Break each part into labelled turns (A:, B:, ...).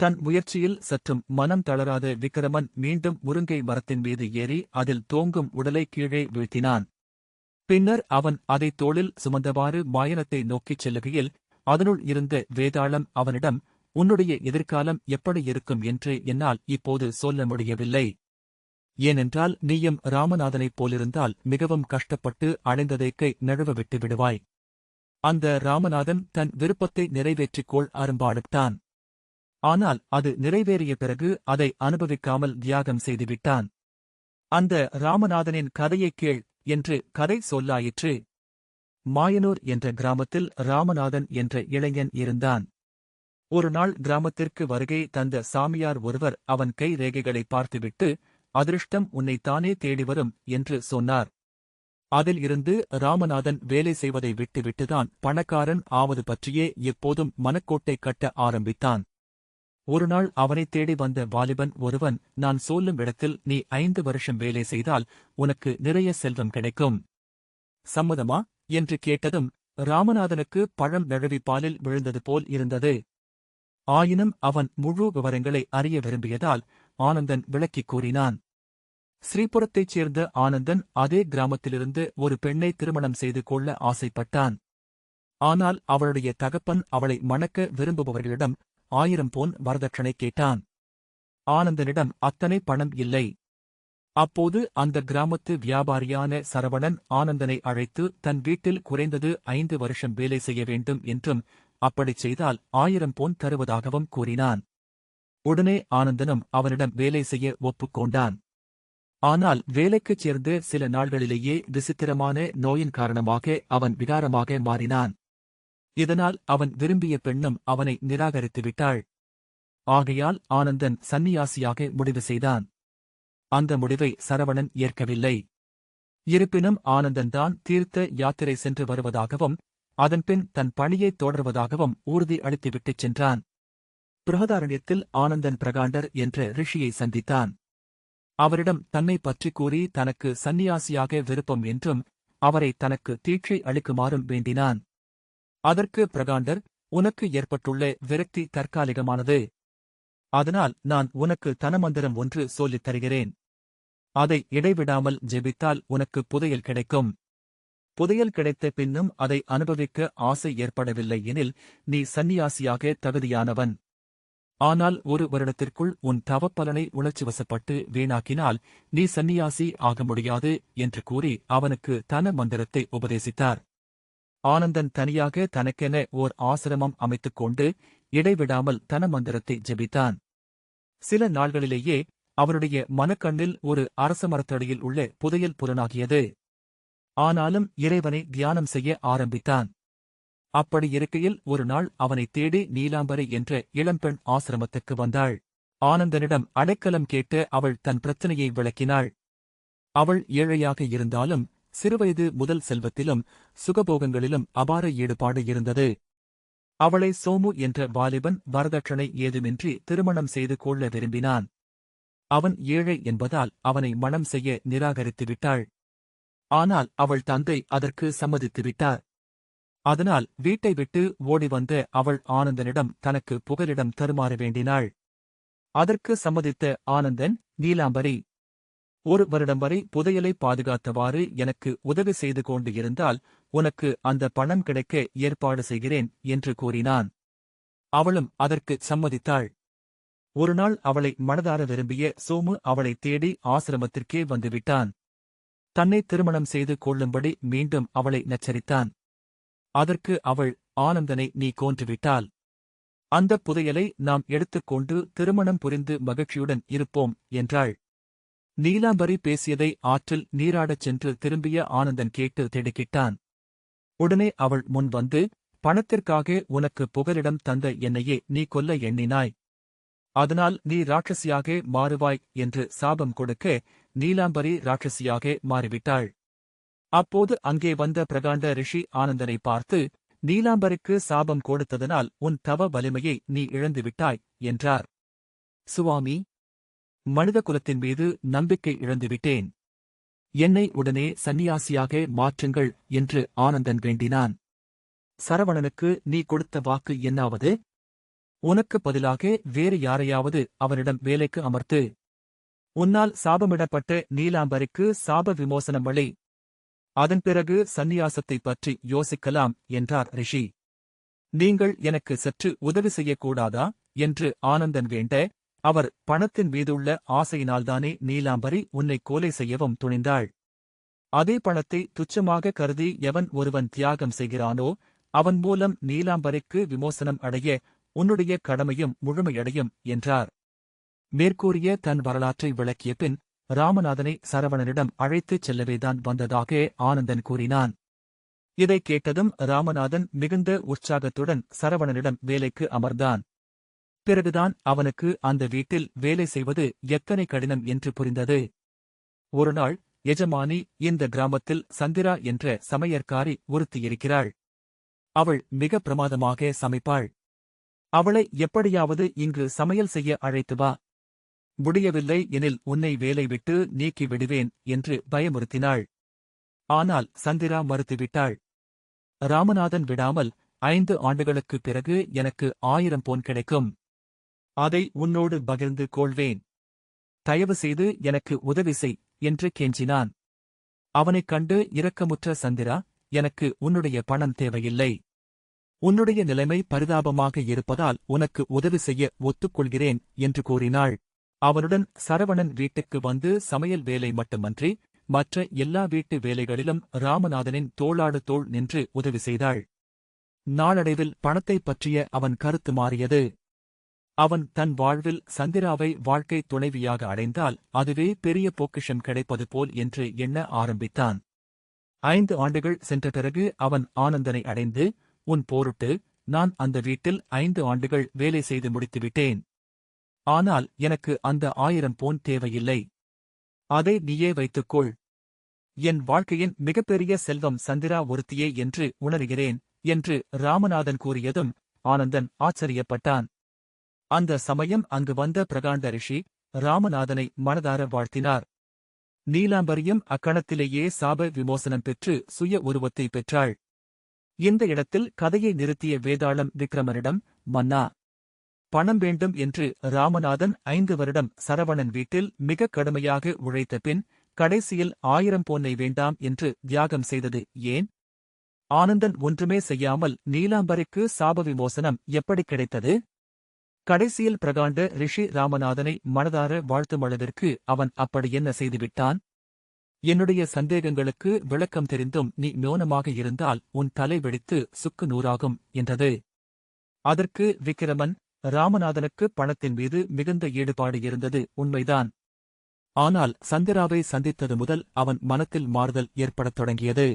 A: தன் முயற்சியில் சற்றும் மனம் தளராத விக்கிரமன் மீண்டும் முருங்கை மரத்தின் மீது ஏறி அதில் தோங்கும் உடலை கீழே வீழ்த்தினான். பின்னர் அவன் அதை தோளில் சுமந்தவாறு மாயனத்தை நோக்கிச் செல்லுகையில் அதனுள் இருந்த வேதாளம் அவனிடம் உன்னுடைய எதிர்காலம் எப்படி இருக்கும் என்று என்னால் இப்போது சொல்ல முடியவில்லை. ஏனென்றால் நீயும் ராமநாதனைப் போலிருந்தால் மிகவும் கஷ்டப்பட்டு அடைந்ததைக்கை நழுவ விட்டு விடுவாய். அந்த ராமநாதன் தன் விருப்பத்தை நிறைவேற்றிக்கொள் அரும்பாடுத்தான் ஆனால் அது நிறைவேறிய பிறகு அதை அனுபவிக்காமல் தியாகம் செய்துவிட்டான். அந்த ராமநாதனின் கதையைக் கேள் என்று கதை சொல்லாயிற்று. மாயனூர் என்ற கிராமத்தில் ராமநாதன் என்ற இளைஞன் இருந்தான். ஒரு நாள் கிராமத்திற்கு வருகை தந்த சாமியார் ஒருவர் அவன் கை ரேகைகளை பார்த்துவிட்டு அதிர்ஷ்டம் உன்னைத்தானே தேடி வரும் என்று சொன்னார். அதில் இருந்து ராமநாதன் வேலை செய்வதை விட்டுவிட்டுதான் பணக்காரன் ஆவது பற்றியே எப்போதும் மனக்கோட்டை கட்ட ஆரம்பித்தான். ஒருநாள் அவனைத் தேடி வந்த வாலிபன் ஒருவன் நான் சொல்லும் இடத்தில் நீ ஐந்து வருஷம் வேலை செய்தால் உனக்கு நிறைய செல்வம் கிடைக்கும். சம்மதமா? என்று கேட்டதும் ராமநாதனுக்கு பழம் நழுவி பாலில் விழுந்தது போல் இருந்தது. ஆயினும் அவன் முழு விவரங்களை அறிய விரும்பியதால் ஆனந்தன் விளக்கிக் கூறினான். ஸ்ரீபுரத்தைச் சேர்ந்த ஆனந்தன் அதே கிராமத்திலிருந்து ஒரு பெண்ணை திருமணம் செய்து கொள்ள ஆசைப்பட்டான். ஆனால் அவளுடைய தகப்பன் அவளை மணக்க விரும்புபவர்களிடம் ஆயிரம் போன் வரதட்சணை கேட்டான். ஆனந்தனிடம் அத்தனை பணம் இல்லை. அப்போது அந்த கிராமத்து வியாபாரியான சரவணன் ஆனந்தனை அழைத்து தன் வீட்டில் குறைந்தது ஐந்து வருஷம் வேலை செய்ய வேண்டும் என்றும் அப்படிச் செய்தால் ஆயிரம் போன் தருவதாகவும் கூறினான். உடனே ஆனந்தனும் அவனிடம் வேலை செய்ய ஒப்புக்கொண்டான் ஆனால் வேலைக்குச் சேர்ந்து சில நாள்களிலேயே விசித்திரமான நோயின் காரணமாக அவன் விகாரமாக மாறினான். இதனால் அவன் விரும்பிய பெண்ணும் அவனை நிராகரித்து விட்டாள். ஆகையால் ஆனந்தன் சந்நியாசியாக முடிவு செய்தான். அந்த முடிவை சரவணன் ஏற்கவில்லை. இருப்பினும் ஆனந்தன் தான் தீர்த்த யாத்திரை சென்று வருவதாகவும் அதன்பின் தன் பணியைத் தொடர்வதாகவும் உறுதி அளித்துவிட்டுச் சென்றான். பிரகதாரண்யத்தில் ஆனந்தன் பிரகாண்டர் என்ற ரிஷியை சந்தித்தான். அவரிடம் தன்னை பற்றி கூறி தனக்கு சந்நியாசியாக விருப்பம் என்றும் அவரை தனக்கு தீட்சை அளிக்குமாறும் வேண்டினான். அதற்கு பிரகாண்டர் உனக்கு ஏற்பட்டுள்ள விரக்தி தற்காலிகமானது. அதனால் நான் உனக்கு தனமந்திரம் ஒன்று சொல்லித் தருகிறேன். அதை இடைவிடாமல் ஜெபித்தால் உனக்கு புதையல் கிடைக்கும். புதையல் கிடைத்த பின்னும் அதை அனுபவிக்க ஆசை ஏற்படவில்லை எனில் நீ சந்நியாசியாக தகுதியானவன். ஆனால் ஒரு வருடத்திற்குள் உன் தவப்பலனை உணர்ச்சிவசப்பட்டு வீணாக்கினால் நீ சந்நியாசி ஆக முடியாது என்று கூறி அவனுக்கு தன மந்திரத்தை உபதேசித்தார். ஆனந்தன் தனியாக தனக்கென ஓர் ஆசிரமம் அமைத்துக் கொண்டு இடைவிடாமல் தன மந்திரத்தை ஜெபித்தான். சில நாள்களிலேயே அவருடைய மனக்கண்ணில் ஒரு அரச மரத்தடியில் உள்ள புதையல் புலனாகியது ஆனாலும் இறைவனை தியானம் செய்ய ஆரம்பித்தான். அப்படி இருக்கையில் ஒரு நாள் அவனைத் தேடி நீலாம்பரி என்ற இளம்பெண் ஆசிரமத்துக்கு வந்தாள். ஆனந்தனிடம் அடைக்கலம் கேட்டு அவள் தன் பிரச்சனையை விளக்கினாள். அவள் ஏழையாக இருந்தாலும் சிறுவயது முதல் செல்வத்திலும் சுகபோகங்களிலும் அபார ஈடுபாடு இருந்தது. அவளை சோமு என்ற வாலிபன் வரதட்சணை ஏதுமின்றி திருமணம் செய்து கொள்ள விரும்பினான். அவன் ஏழை என்பதால் அவனை மணம் செய்ய நிராகரித்து விட்டாள். ஆனால் அவள் தந்தை அதற்கு சம்மதித்து விட்டார். அதனால் வீட்டை விட்டு ஓடி வந்த அவள் ஆனந்தனிடம் தனக்கு புகலிடம் தருமாற வேண்டினாள். அதற்கு சம்மதித்த ஆனந்தன் நீலாம்பரி ஒரு வருடம் வரை புதையலை பாதுகாத்தவாறு எனக்கு உதவி செய்து கொண்டு இருந்தால் உனக்கு அந்த பணம் கிடைக்க ஏற்பாடு செய்கிறேன் என்று கூறினான். அவளும் அதற்கு சம்மதித்தாள். ஒருநாள் அவளை மனதார விரும்பிய சோமு அவளை தேடி ஆசிரமத்திற்கே வந்துவிட்டான். தன்னை திருமணம் செய்து கொள்ளும்படி மீண்டும் அவளை நச்சரித்தான். அதற்கு அவள் ஆனந்தனை நீ கோன்றுவிட்டால். அந்தப் புதையலை நாம் எடுத்துக்கொண்டு திருமணம் புரிந்து மகிழ்ச்சியுடன் இருப்போம் என்றாள். நீலாம்பரி பேசியதை ஆற்றில் நீராடச் சென்று திரும்பிய ஆனந்தன் கேட்டு திடுக்கிட்டான். உடனே அவள் முன் வந்து பணத்திற்காக உனக்கு புகலிடம் தந்த என்னையே நீ கொல்ல எண்ணினாய். அதனால் நீ ராட்சசியாக மாறுவாய் என்று சாபம் கொடுக்க நீலாம்பரி ராட்சசியாக மாறிவிட்டாள். அப்போது அங்கே வந்த பிரகாண்ட ரிஷி ஆனந்தனை பார்த்து நீலாம்பரிக்கு சாபம் கொடுத்ததனால் உன் தவ வலிமையை நீ இழந்துவிட்டாய் என்றார். சுவாமி மனித குலத்தின் மீது நம்பிக்கை இழந்துவிட்டேன். என்னை உடனே சன்னியாசியாக மாற்றுங்கள் என்று ஆனந்தன் வேண்டினான். சரவணனுக்கு நீ கொடுத்த வாக்கு என்னாவது? உனக்குப் பதிலாக வேறு யாரையாவது அவனிடம் வேலைக்கு அமர்த்து. உன்னால் சாபமிடப்பட்ட நீலாம்பரிக்கு சாப விமோசனம் வழி. அதன் பிறகு சந்நியாசத்தைப் பற்றி யோசிக்கலாம் என்றார் ரிஷி. நீங்கள் எனக்கு சற்று உதவி செய்யக்கூடாதா? என்று ஆனந்தன் வேண்ட அவர் பணத்தின் மீதுள்ள ஆசையினால்தானே நீலாம்பரி உன்னை கொலை செய்யவும் துணிந்தாள். அதே பணத்தை துச்சமாக கருதி எவன் ஒருவன் தியாகம் செய்கிறானோ அவன் மூலம் நீலாம்பரிக்கு விமோசனம் அடைய உன்னுடைய கடமையும் முழுமையடையும் என்றார். மேற்கூறிய தன் வரலாற்றை விளக்கிய பின் ராமநாதனை சரவணனிடம் அழைத்துச் செல்லவேதான் வந்ததாக ஆனந்தன் கூறினான். இதைக் கேட்டதும் ராமநாதன் மிகுந்த உற்சாகத்துடன் சரவணனிடம் வேலைக்கு அமர்ந்தான். பிறகுதான் அவனுக்கு அந்த வீட்டில் வேலை செய்வது எத்தனை கடினம் என்று புரிந்தது. ஒருநாள் எஜமானி இந்த கிராமத்தில் சந்திரா என்ற சமையற்காரி ஒருத்தி இருக்கிறாள் அவள் மிக பிரமாதமாக சமைப்பாள். அவளை எப்படியாவது இங்கு சமையல் செய்ய அழைத்து வா. முடியவில்லை எனில் உன்னை வேலை விட்டு நீக்கி விடுவேன் என்று பயமுறுத்தினாள். ஆனால் சந்திரா மறுத்துவிட்டாள். ராமநாதன் விடாமல் ஐந்து ஆண்டுகளுக்குப் பிறகு எனக்கு ஆயிரம் போன் கிடைக்கும். அதை உன்னோடு பகிர்ந்து கொள்வேன். தயவு செய்து எனக்கு உதவி செய் என்று கெஞ்சினான். அவனைக் கண்டு இரக்கமுற்ற சந்திரா எனக்கு உன்னுடைய பணம் தேவையில்லை. உன்னுடைய நிலைமை பரிதாபமாக இருப்பதால் உனக்கு உதவி செய்ய ஒத்துக்கொள்கிறேன் என்று கூறினாள். அவனுடன் சரவணன் வீட்டுக்கு வந்து சமையல் வேலை மட்டுமன்றி மற்ற எல்லா வீட்டு வேலைகளிலும் ராமநாதனின் தோளாடு தோள் நின்று உதவி செய்தாள். நாளடைவில் பணத்தைப் பற்றிய அவன் கருத்து மாறியது. அவன் தன் வாழ்வில் சந்திராவை வாழ்க்கை துணைவியாக அடைந்தால் அதுவே பெரிய பொக்கிஷம் கிடைப்பது போல் என்று எண்ண ஆரம்பித்தான். ஐந்து ஆண்டுகள் சென்ற பிறகு அவன் ஆனந்தனை அடைந்து உன் போருட்டு நான் அந்த வீட்டில் ஐந்து ஆண்டுகள் வேலை செய்து முடித்துவிட்டேன் ஆனால் எனக்கு அந்த ஆயிரம் போன் தேவையில்லை. அதை நீயே வைத்துக்கொள். என் வாழ்க்கையின் மிகப்பெரிய செல்வம் சந்திரா ஒருத்தியே என்று உணர்கிறேன் என்று ராமநாதன் கூறியதும் ஆனந்தன் ஆச்சரியப்பட்டான். அந்த சமயம் அங்கு வந்த பிரகாண்ட ரிஷி ராமநாதனை மனதார வாழ்த்தினார். நீலாம்பரியும் அக்கணத்திலேயே சாப விமோசனம் பெற்று சுய உருவத்தை பெற்றாள். இந்த இடத்தில் கதையை நிறுத்திய வேதாளம் விக்ரமனிடம் மன்னா பணம் வேண்டும் என்று ராமநாதன் ஐந்து வருடம் சரவணன் வீட்டில் மிக கடுமையாக உழைத்த பின் கடைசியில் ஆயிரம் பொன்னை வேண்டாம் என்று தியாகம் செய்தது ஏன்? ஆனந்தன் ஒன்றுமே செய்யாமல் நீலாம்பரிக்கு சாப விமோசனம் எப்படி கிடைத்தது? கடைசியில் பிரகாண்ட ரிஷி ராமநாதனை மனதார வாழ்த்தும் அளவிற்கு அவன் அப்படி என்ன செய்துவிட்டான்? என்னுடைய சந்தேகங்களுக்கு விளக்கம் தெரிந்தும் நீ மௌனமாக இருந்தால் உன் தலை வெடித்து சுக்கு நூறாகும் என்றது. அதற்கு விக்கிரமன் ராமநாதனுக்கு பணத்தின் மீது மிகுந்த ஈடுபாடு இருந்தது உண்மைதான். ஆனால் சந்திராவை சந்தித்தது முதல் அவன் மனத்தில் மாறுதல் ஏற்படத் தொடங்கியது.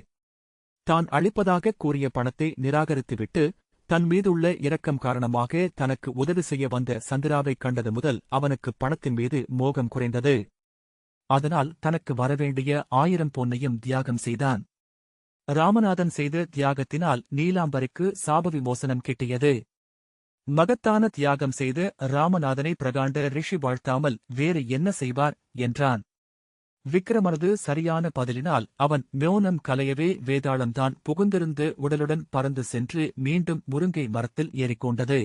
A: தான் அளிப்பதாக கூறிய பணத்தை நிராகரித்துவிட்டு தன் மீதுள்ள இரக்கம் காரணமாக தனக்கு உதவி செய்ய வந்த சந்திராவைக் கண்டது முதல் அவனுக்கு பணத்தின் மீது மோகம் குறைந்தது. அதனால் தனக்கு வரவேண்டிய ஆயிரம் பொன்னையும் தியாகம் செய்தான். ராமநாதன் செய்த தியாகத்தினால் நீலாம்பரிக்கு சாபவி விமோசனம் கிட்டியது. மகத்தான தியாகம் செய்து ராமநாதனை பிரகாண்ட ரிஷி வாழ்த்தாமல் வேறு என்ன செய்வார்? என்றான். விக்ரமனது சரியான பதிலினால் அவன் மௌனம் கலையவே வேதாளம்தான் புகுந்திருந்து உடலுடன் பறந்து சென்று மீண்டும் முருங்கை மரத்தில் ஏறிக்கொண்டது.